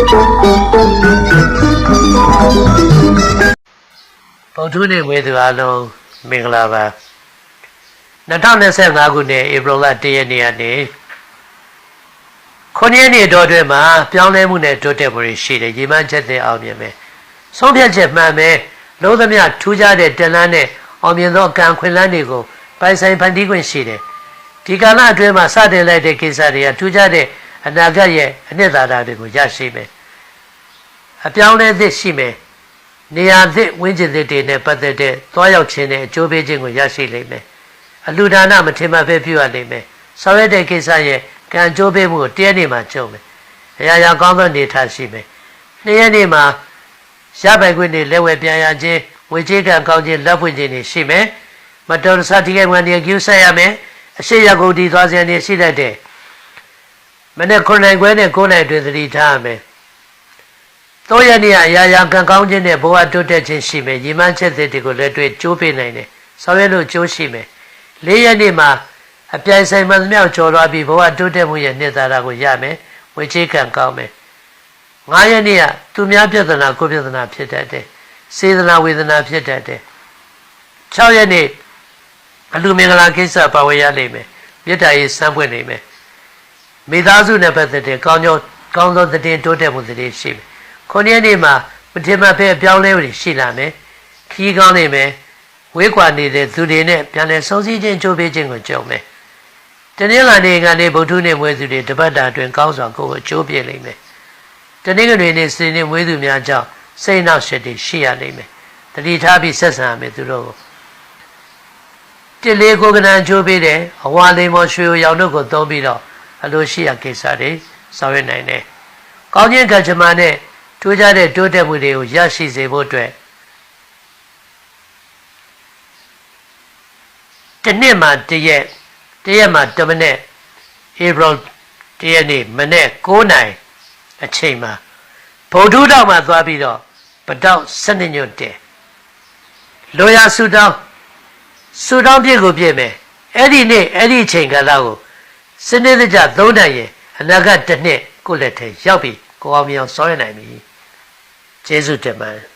ဗုဒ္ဓနေ့ဝေသူအလုံးမင်္ဂလာပါ2025ခုနှစ်ဧပြီလ1ရက်နေ့ကနေခုနှစ်ရက်နေ့တော်တွင်မှာပြောင်းလဲမှုနဲ့တိုးတက်မှုတွေရှိတယ်ရေမှန်းချက်တဲ့အောင်မြင်မယ်ဆုံးဖြတ်ချက်မှန်မယ်လုံးသမျှထူးခြားတဲ့တန်လန်းနဲ့အောင်မြင်သောကံခွင့်လန်းတွေကိုပိုင်ဆိုင်ဖန်တီးခွင့်ရှိတယ်ဒီကာလအတွင်းမှာစတင်လိုက်တဲ့ကိစ္စတွေကထူးခြားတဲ့ အနာဂတ်ရဲ့အနှစ်သာရတွေကိုရရှိမယ်အပြောင်းလဲသစ်ရှိမယ်နေရာသစ်ဝင်းကျင်သစ်တွေနဲ့ပတ်သက်တဲ့သွားရောက်ခြင်းနဲ့အကျိုးပေးခြင်းကိုရရှိလိမ့်မယ်။အလှူဒါနမထင်မှတ်ပဲပြုရလိမ့်မယ်။ဆောင်ရွက်တဲ့ကိစ္စရဲ့ကံကြိုးပေးမှုကိုတရက်နေ့မှာကြုံမယ်။အရာရာကောင်းသောနေထားရှိမယ်။နှစ်ရက်နေ့မှာရပိုင်ခွင့်တွေလက်ဝဲပြန်ရခြင်းဝေချေကံကောင်းခြင်းလက်ဖွင့်ခြင်းတွေရှိမယ်။မတော်တဆတိကဝန်တွေကျူးဆက်ရမယ်။အရှိရကုန်ဒီသွားစဉ်တွေရှိတတ်တယ်။ မနေ့9နိုင်ခွဲနဲ့9နိုင်တွင်သတိထားရမယ်။တော့ရနေရအရာရာကံကောင်းခြင်းနဲ့ဘဝတိုးတက်ခြင်းရှိမယ်ညီမချက်သစ်တွေကိုလည်းတွေ့ကြိုးပေးနိုင်တယ်ဆောင်ရွက်လို့ကြိုးရှိမယ်လေးရက်နေ့မှာအပြိုင်ဆိုင်မှန်မြောက်ကျော်သွားပြီးဘဝတိုးတက်မှုရဲ့နှစ်သာရကိုရမယ်ဝေချေကံကောင်းမယ်ငါးရက်နေ့ကသူများပြဿနာကိုပြဿနာဖြစ်တတ်တယ်စေတနာဝေဒနာဖြစ်တတ်တယ်6ရက်နေ့အလူမင်္ဂလာကိစ္စပါဝင်ရလိမ့်မယ်မြတ်တာရေးစမ်းပွင့်နိုင်မယ် မိသားစုနဲ့ပတ်သက်တဲ့ကောင်းကျိုးကောင်းသောတည်တိုးတက်မှုတည်ရှိမယ်ခုနှစ်ရက်နေ့မှာမထင်မှတ်ဖဲအပြောင်းလဲတွေရှိလာမယ်ခီးကောင်းနေမယ်ဝေးကွာနေတဲ့သူတွေနဲ့ပြန်လဲဆုံးစည်းခြင်းကြိုးပေးခြင်းကိုကြုံမယ်တနင်္လာနေ့ကနေဗုဒ္ဓနေ့မွေးသူတွေတပတ်တာအတွင်းကောင်းစွာကိုယ်ကိုအကျိုးပြလိမ့်မယ်တနင်္ဂနွေနေ့စနေနေ့မွေးသူများကြောင့်စိတ်နှောက်ရှက်တွေရှိရလိမ့်မယ်တတိထားပြီးဆက်ဆံရမယ်သူတို့ကိုတစ်လေးကိုကနန်ချိုးပေးတယ်အဝါလိမ်မော်ရွှေရောင်တို့ကိုသုံးပြီးတော့ အလိုရှိရကိစ္စတွေဆောင်ရွက်နိုင်တယ်ကောင်းခြင်းကကြမ္မာနဲ့တိုးကြတဲ့တိုးတက်မှုတွေကိုရရှိစေဖို့အတွက်တစ်နှစ်မှာတစ်ရက်တစ်ရက်မှာတစ်မိနစ်ဧပြီတစ်ရက်နေ့မနေ့9နိုင်အချိန်မှာဗုဒ္ဓတော်မှာသွားပြီးတော့ပတောက်7ညွတ်တယ်လောရဆူတောင်းဆူတောင်းပြည့်ကိုပြည့်မယ်အဲ့ဒီနေ့အဲ့ဒီအချိန်ကာလကို စနစ်တကျသုံးနိုင်ရင်အနာဂတ်တစ်နှစ်ကိုယ့်လက်ထဲရောက်ပြီကိုအောင်မြောင်စောရနိုင်ပြီကျေးဇူးတင်ပါတယ်